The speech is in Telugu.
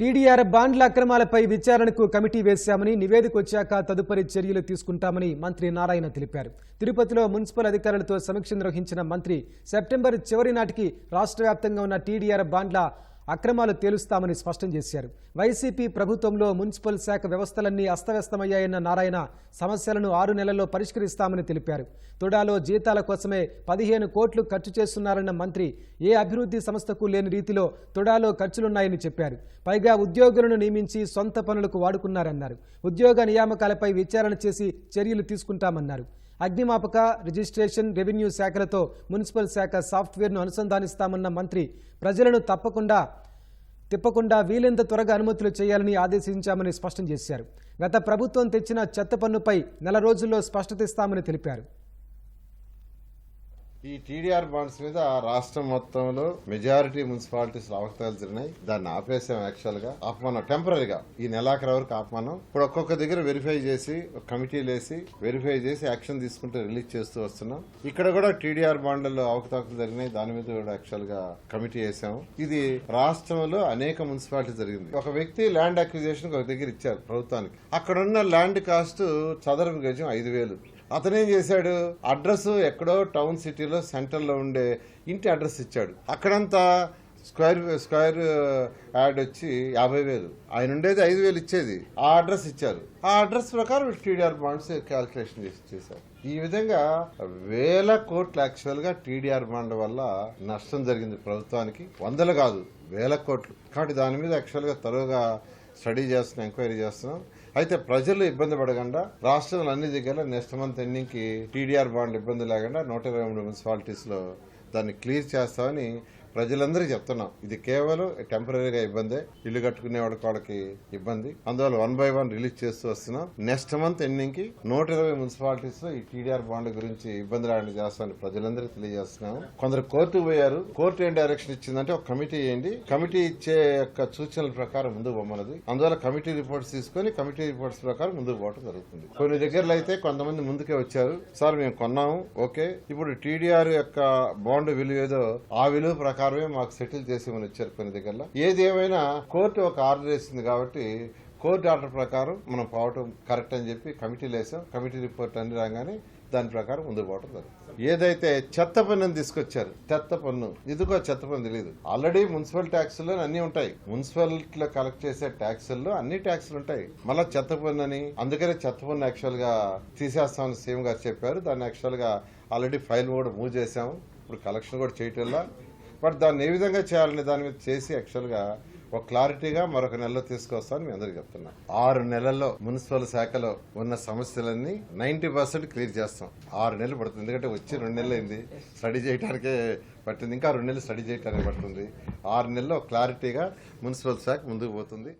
టీడీఆర్ బాండ్ల అక్రమాలపై విచారణకు కమిటీ వేశామని నివేదిక వచ్చాక తదుపరి చర్యలు తీసుకుంటామని మంత్రి నారాయణ తెలిపారు. తిరుపతిలో మున్సిపల్ అధికారులతో సమీక్ష నిర్వహించిన మంత్రి సెప్టెంబర్ చివరి నాటికి రాష్ట్ర వ్యాప్తంగా ఉన్న టీడీఆర్ బాండ్ల అక్రమాలు తేలుస్తామని స్పష్టం చేశారు. వైసీపీ ప్రభుత్వంలో మున్సిపల్ శాఖ వ్యవస్థలన్నీ అస్తవ్యస్తమయ్యాయన్న నారాయణ సమస్యలను ఆరు నెలల్లో పరిష్కరిస్తామని తెలిపారు. తుడాలో జీతాల కోసమే పదిహేను కోట్లు ఖర్చు చేస్తున్నారన్న మంత్రి ఏ అభివృద్ధి సంస్థకు లేని రీతిలో తుడాలో ఖర్చులున్నాయని చెప్పారు. పైగా ఉద్యోగులను నియమించి సొంత పనులకు వాడుకున్నారన్నారు. ఉద్యోగ నియామకాలపై విచారణ చేసి చర్యలు తీసుకుంటామన్నారు. అగ్నిమాపక రిజిస్ట్రేషన్ రెవెన్యూ శాఖలతో మున్సిపల్ శాఖ సాఫ్ట్వేర్ను అనుసంధానిస్తామన్న మంత్రి ప్రజలను తప్పకుండా తిప్పకుండా వీలెంత త్వరగా అనుమతులు చేయాలని ఆదేశించామని స్పష్టం చేశారు. గత ప్రభుత్వం తెచ్చిన చెత్త పన్నుపై నెల రోజుల్లో స్పష్టత ఇస్తామని తెలిపారు. ఈ టీడీఆర్ బాండ్స్ మీద రాష్ట్రం మొత్తంలో మెజారిటీ మున్సిపాలిటీస్ అవకతవకలు జరిగినాయి. దాన్ని ఆపేసాం యాక్చువల్గా. ఆపమన్నాం. టెంపరీగా ఈ నెలాఖరు వరకు ఆపమానం ఇప్పుడు ఒక్కొక్క దగ్గర వెరిఫై చేసి ఒక కమిటీలు వేసి వెరిఫై చేసి యాక్షన్ తీసుకుంటూ రిలీజ్ చేస్తూ వస్తున్నాం. ఇక్కడ కూడా టీడీఆర్ బాండ్లలో అవకతవకలు జరిగినాయి. దాని మీద కూడా యాక్చువల్గా కమిటీ వేసాము ఇది రాష్ట్రంలో అనేక మున్సిపాలిటీ జరిగింది. ఒక వ్యక్తి ల్యాండ్ అక్విజేషన్ ఒక దగ్గర ఇచ్చారు ప్రభుత్వానికి. అక్కడున్న ల్యాండ్ కాస్ట్ చదరపు గజం ఐదు వేలు. అతనేం చేశాడు? అడ్రస్ ఎక్కడో టౌన్ సిటీలో సెంటర్లో ఉండే ఇంటి అడ్రస్ ఇచ్చాడు. అక్కడంతా స్క్వేర్ స్క్వేర్ uh, యాడ్ వచ్చి యాభై వేలు. ఆయన ఉండేది ఐదు వేలు ఇచ్చేది. ఆ అడ్రస్ ఇచ్చారు. ఆ అడ్రస్ ప్రకారం టీడీఆర్ బాండ్స్ క్యాల్కులేషన్ చేసి చేశారు. ఈ విధంగా వేల కోట్లు యాక్చువల్గా టీడీఆర్ బాండ్ వల్ల నష్టం జరిగింది ప్రభుత్వానికి. వందలు కాదు వేల కోట్లు. కాబట్టి దాని మీద యాక్చువల్గా తరువుగా స్టడీ చేస్తున్నాం ఎంక్వైరీ చేస్తున్నాం. అయితే ప్రజలు ఇబ్బంది పడకుండా రాష్ట్రంలో అన్ని దగ్గర నెక్స్ట్ మంత్ ఎండింగ్కి టీడీఆర్ బాండ్ ఇబ్బంది లేకుండా నూట ఇరవై మూడు మున్సిపాలిటీస్లో దాన్ని క్లియర్ చేస్తామని ప్రజలందరికీ చెప్తున్నాం. ఇది కేవలం టెంపరీగా ఇబ్బందే. ఇల్లు కట్టుకునే వాళ్ళకి వాళ్ళకి ఇబ్బంది. అందువల్ల వన్ బై వన్ రిలీజ్ చేస్తూ వస్తున్నాం నెక్స్ట్ మంత్ ఎండింగ్కి నూట ఇరవై మున్సిపాలిటీస్లో ఈ టీడీఆర్ బాండ్ గురించి ఇబ్బంది రాకుండా చేస్తామని ప్రజలందరికీ తెలియజేస్తున్నాము కొందరు కోర్టు పోయారు. కోర్టు ఏం డైరెక్షన్ ఇచ్చిందంటే ఒక కమిటీ వేయండి కమిటీ ఇచ్చే యొక్క సూచనల ప్రకారం ముందుకు పొమ్మన్నది అందువల్ల కమిటీ రిపోర్ట్స్ తీసుకొని కమిటీ రిపోర్ట్స్ ప్రకారం ముందుకు పోవడం జరుగుతుంది. కొన్ని దగ్గరలో అయితే కొంతమంది ముందుకే వచ్చారు. సార్ మేము కొన్నాము. ఓకే. ఇప్పుడు టీడీఆర్ యొక్క బాండ్ విలువ ఏదో ఆ విలువ ప్రకారం ప్రకారమే మాకు సెటిల్ చేసేమని వచ్చారు కొన్ని దగ్గరలో. ఏది ఏమైనా కోర్టు ఒక ఆర్డర్ వేసింది కాబట్టి కోర్టు ఆర్డర్ ప్రకారం మనం పోవటం కరెక్ట్ అని చెప్పి కమిటీలు వేసాం కమిటీ రిపోర్ట్ అన్ని రాగానే దాని ప్రకారం ముందుకు పోవడం జరుగుతుంది. ఏదైతే చెత్త పన్నుని తీసుకొచ్చారు చెత్త పన్ను. ఇదిగో చెత్త పన్ను తెలియదు ఆల్రెడీ మున్సిపల్ ట్యాక్సుల్లో అన్ని ఉంటాయి. మున్సిపాలిటీలో కలెక్ట్ చేసే ట్యాక్సుల్లో అన్ని ట్యాక్సులు ఉంటాయి. మళ్ళీ చెత్త పన్ను అని అందుకనే చెత్త పన్ను యాక్చువల్గా తీసేస్తామని సీఎం గారు చెప్పారు. దాన్ని యాక్చువల్గా ఆల్రెడీ ఫైల్ కూడా మూవ్ చేసాము. ఇప్పుడు కలెక్షన్ కూడా చేయటం బట్ దాన్ని ఏ విధంగా చేయాలనే దాని మీద చేసి యాక్చువల్గా ఒక క్లారిటీగా మరొక నెలలో తీసుకొస్తామని మీ అందరికి చెప్తున్నా. ఆరు నెలల్లో మున్సిపల్ శాఖలో ఉన్న సమస్యలన్నీ నైన్టీ పర్సెంట్ క్లియర్ చేస్తాం. ఆరు నెలలు పడుతుంది. ఎందుకంటే వచ్చి రెండు నెలలు అయింది. స్టడీ చేయడానికే పట్టింది. ఇంకా రెండు నెలలు స్టడీ చేయడానికి పడుతుంది. ఆరు నెలల్లో క్లారిటీగా మున్సిపల్ శాఖ ముందుకు పోతుంది.